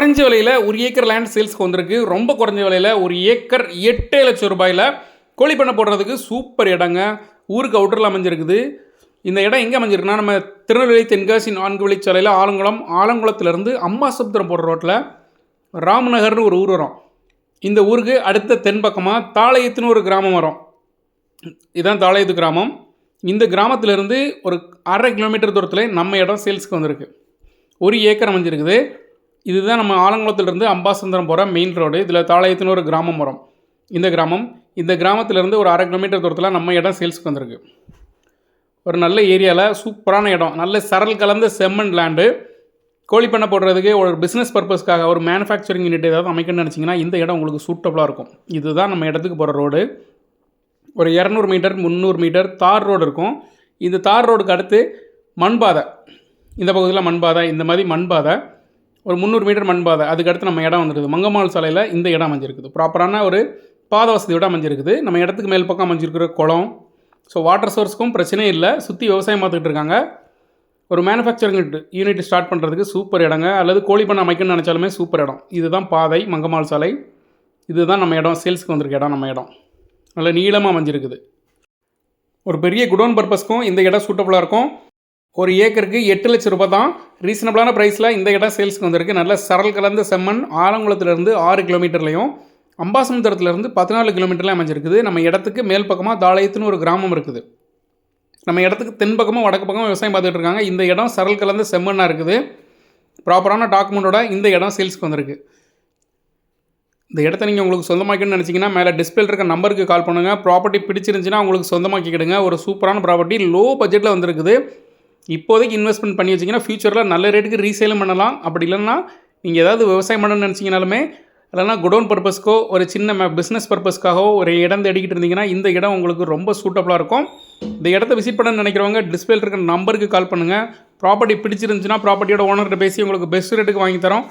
குறைஞ்ச விலையில் ஒரு ஏக்கர் லேண்ட் சேல்ஸ்க்கு வந்திருக்கு. ரொம்ப குறைஞ்ச விலையில் ஒரு ஏக்கர் எட்டு லட்சம் ரூபாயில் கோழி பண்ணை போடுறதுக்கு சூப்பர் இடங்க. ஊருக்கு அவுட்டரில் அமைஞ்சிருக்குது. இந்த இடம் எங்கே அமைஞ்சிருக்குன்னா நம்ம திருநெல்வேலி தென்காசி நான்கு வழிச்சாலையில் ஆலங்குளம் ஆலங்குளத்துலேருந்து அம்பாசமுத்திரம் போடுற ரோட்டில் ராமநகர்னு ஒரு ஊர் வரும். இந்த ஊருக்கு அடுத்த தென்பக்கமாக தாளையத்துன்னு ஒரு கிராமம் வரும். இதுதான் தாளையத்து கிராமம். இந்த கிராமத்திலேருந்து ஒரு அரை கிலோமீட்டர் தூரத்தில் நம்ம இடம் சேல்ஸ்க்கு வந்திருக்கு. ஒரு ஏக்கர் அமைஞ்சிருக்குது. இதுதான் நம்ம ஆலங்குளத்துலேருந்து அம்பாசந்திரம் போகிற மெயின் ரோடு இதில் தாளையத்துன்னு ஒரு கிராமம் வரும். இந்த கிராமம் இந்த கிராமத்திலேருந்து ஒரு அரை கிலோமீட்டர் தூரத்தில் நம்ம இடம் சேல்ஸ்க்கு வந்திருக்கு. ஒரு நல்ல ஏரியாவில் சூப்பரான இடம். நல்ல சரல் கலந்த செம்மண் லேண்டு கோழி பண்ணை போடுறதுக்கு ஒரு பிஸ்னஸ் பர்பஸ்க்காக ஒரு மேனுஃபேக்சரிங் யூனிட் ஏதாவது அமைக்கணும்னு நினச்சிங்கன்னா இந்த இடம் உங்களுக்கு சூட்டபுளாக இருக்கும். இதுதான் நம்ம இடத்துக்கு போகிற ரோடு ஒரு இரநூறு மீட்டர் முந்நூறு மீட்டர் தார் ரோடு இருக்கும். இந்த தார் ரோடுக்கு அடுத்து மண்பாதை. இந்த பகுதியில் மண்பாதை இந்த மாதிரி மண்பாதை. ஒரு முந்நூறு மீட்டர் மண்பாதை பாதை அதுக்கடுத்து நம்ம இடம் வந்துருக்குது. மங்கம்மாள் சாலையில் இந்த இடம் அமைஞ்சிருக்குது. ப்ராப்பரான ஒரு பாதை வசதியோட அமைஞ்சிருக்குது. நம்ம இடத்துக்கு மேல் பக்கம் அமைஞ்சிருக்கிற குளம். ஸோ வாட்டர் சோர்ஸ்க்கும் பிரச்சனையே இல்லை. சுற்றி விவசாயம் பார்த்துக்கிட்டு இருக்காங்க. ஒரு மேனுஃபேக்சரிங் யூனிட் ஸ்டார்ட் பண்ணுறதுக்கு சூப்பர் இடங்க. அல்லது கோழி பண்ண அமைக்கணும்னு நினச்சாலுமே சூப்பர் இடம். இதுதான் பாதை மங்கம்மாள் சாலை. இதுதான் நம்ம இடம். சேல்ஸ்க்கு வந்திருக்க இடம் நம்ம இடம். நல்ல நீளமாக அமைஞ்சிருக்குது. ஒரு பெரிய குடோன் பர்பஸ்க்கும் இந்த இடம் சூட்டபுளாக இருக்கும். ஒரு ஏக்கருக்கு எட்டு லட்சம் ரூபாய் தான் ரீசனபிளான ப்ரைஸில் இந்த இடம் சேல்ஸ்க்கு வந்திருக்கு. நல்ல சரல் கலந்த செம்மண் ஆலங்குளத்துலேருந்து ஆறு கிலோமீட்டர்லையும் அம்பாசமுத்திரத்துலேருந்து பதினாலு கிலோமீட்டர்லாம் அமைஞ்சிருக்குது. நம்ம இடத்துக்கு மேல் பக்கமாக தாளையத்துன்னு ஒரு கிராமம் இருக்குது. நம்ம இடத்துக்கு தென் பக்கமும் வடக்கு பக்கமும் விவசாயம் பார்த்துட்டு இருக்காங்க. இந்த இடம் சரல் கலந்த செம்மண்ணாக இருக்குது. ப்ராப்பரான டாக்குமெண்ட்டோட இந்த இடம் சேல்ஸ்க்கு வந்திருக்கு. இந்த இடத்த நீங்கள் உங்களுக்கு சொந்தமாக்கணும்னு நினச்சிங்கன்னா மேலே டிஸ்பிளே இருக்க நம்பருக்கு கால் பண்ணுங்கள் ப்ராப்பர்ட்டி பிடிச்சிருந்துச்சின்னா உங்களுக்கு சொந்தமாக்கிக்கிடுங்க. ஒரு சூப்பரான ப்ராப்பர்ட்டி லோ பட்ஜெட்டில் வந்திருக்குது. இப்போதைக்கு இன்வெஸ்ட்மெண்ட் பண்ணி வச்சிங்கன்னா ஃப்யூச்சரில் நல்ல ரேட்டுக்கு ரீசேலும் பண்ணலாம். அப்படி இல்லைன்னா நீங்கள் ஏதாவது விவசாயம் பண்ணணும்னு நினச்சிங்கனாலுமே இல்லைனா குடோன் பர்பஸ்க்கோ ஒரு சின்ன பிஸ்னஸ் பர்பஸ்க்காகவோ ஒரு இடம் தேடிக்கிட்டு இருந்தீங்கன்னா இந்த இடம் உங்களுக்கு ரொம்ப சூட்டபுளாக இருக்கும். இந்த இடத்த விசிட் பண்ண நினைக்கிறவங்க டிஸ்பிளே இருக்கிற நம்பருக்கு கால் பண்ணுங்கள் ப்ராப்பர்ட்டி பிடிச்சிருந்துச்சுன்னா ப்ராப்பர்ட்டியோட ஓனர்கிட்ட பேசி உங்களுக்கு பெஸ்ட் ரேட்டுக்கு வாங்கி தரோம்.